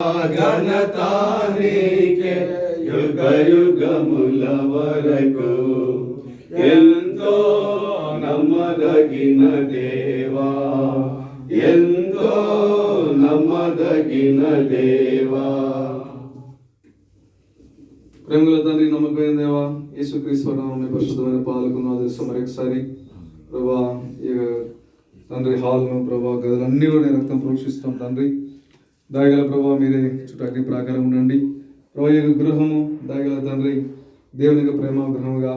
ఘనత నీకే యుగ యుగముల వరకు ఎంతో నమ్మదగిన దేవా ఎంతో నమ్మదగిన దేవా ప్రేమల తండ్రి నమ్మకమైన దేవా యేసుక్రీస్తు నామం మీ పరిశుద్ధమైన పాలకు ఆదర్శం మరొకసారి ప్రభా ఈ తండ్రి హాల్ను ప్రభా గదులన్నీ కూడా నీ రక్తం ప్రోక్షిస్తాం తండ్రి దాగల ప్రభావ మీరే చుట్టాకి ప్రాకారం ఉండండి. ప్రభా యొక్క గృహము దాయగల తండ్రి దేవుని యొక్క ప్రేమ గృహముగా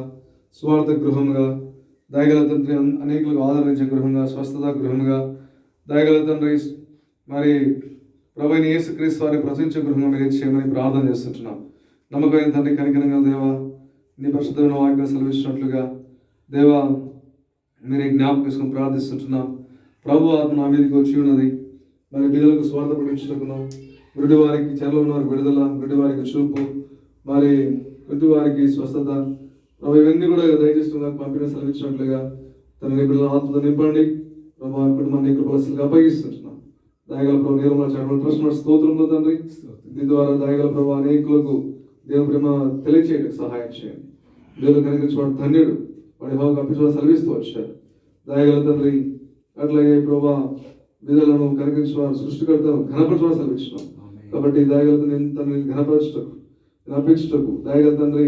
స్వార్థ గృహముగా దాయగల తండ్రి అనేకులకు ఆదరించే గృహంగా స్వస్థత గృహముగా దాగల తండ్రి మరి ప్రభుని యేసుక్రీస్తు వారిని ప్రచురించే గృహంగా మీరు చేయమని ప్రార్థన చేస్తుంటున్నాం. నమ్మకమైన తండ్రి కనికరంగా దేవా నీ పరిశుద్ధమైన వాక్యం సెలవిస్తున్నట్లుగా దేవా మీరే జ్ఞాపకం చేసుకుని ప్రార్థిస్తుంటున్నాం. ప్రభు ఆత్మ నా మీదకి వచ్చి ఉన్నది. మరి బిడ్డలకు స్వార్థ పడించుటకును గుడి వారికి చెరలో ఉన్న విడుదల గుడి వారికి చూపు మరి గుడ్డి వారికి స్వస్థత ఇవన్నీ కూడా దయచేసి నాకు పంపిన సెలవిచ్చినట్లుగా తన బిడ్డల ఆత్మతో నింపండి. ప్రభావ కుటుంబాన్ని కృపలసలుగా అప్పగిస్తుంటున్నాం దయగల ప్రభు నిర్మల చేయడం ట్రస్ట్ స్తోత్రంలో తండ్రి. దీని ద్వారా దయగల ప్రభు అనేకులకు దేవుని ప్రేమ తెలియచేయడానికి సహాయం చేయండి. దేవుడు కనిపించేవాడు ధన్యుడు. వాడి హోగా అప్పించడం సెలవిస్తూ వచ్చారు దయగల తండ్రి అట్లాగే ప్రభా విధులను కనిపించేవారు సృష్టికర్తను ఘనపరచడం సెలవిస్తున్నాం కాబట్టి దయగల తండ్రి ఘనపరచుటకు అప్పించుటకు దయగల తండ్రి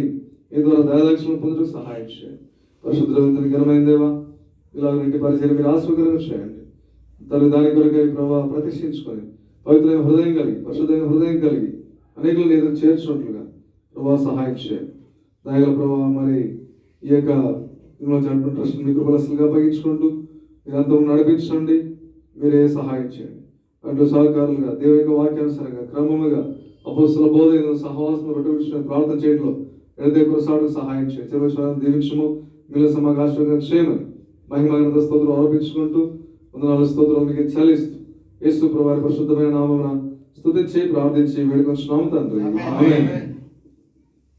ఈ ద్వారా దయలక్షణం పొందుటకు సహాయం చేయండి. పరిశుద్ధ ఘనమైన దేవా ఇలా ఇంటి పరిచయం మీరు ఆశ్వకరంగా చేయండి. తను దాని కొరకై ప్రభావ ప్రతిష్ఠించుకొని పవిత్రమైన హృదయం కలిగి పరిశుద్ధమైన హృదయం కలిగి అనేకులు నీ ఎదురు చేర్చినట్లుగా ప్రభావ సహాయం చేయండి. దయగల ప్రభావ మరి ఈ యొక్క ట్రస్ట్ మీకు బలసలుగా అప్పగించుకుంటూ మీరంతా నడిపించండి. మీరే సహాయం చేయండి. అటు సహకారులుగా దేవ వాక్యానుసారంగా క్రమముగా అపోస్తుల బోధన సహవాసం రెండు విషయం ప్రార్థన చేయడంలో ఎడదే కొనసాగు సహాయం చేయండి. చిరవశాలను దీవించము. మీల సమాగాశ్వంగా చేయమని మహిమగ్రంథ స్తోత్రం ఆరోపించుకుంటూ వందనాలు స్తోత్రం మీకు చెల్లిస్తూ యేసు ప్రభావి పరిశుద్ధమైన నామమున స్థుతించి ప్రార్థించి వేడుకొంచున్నాము తండ్రి.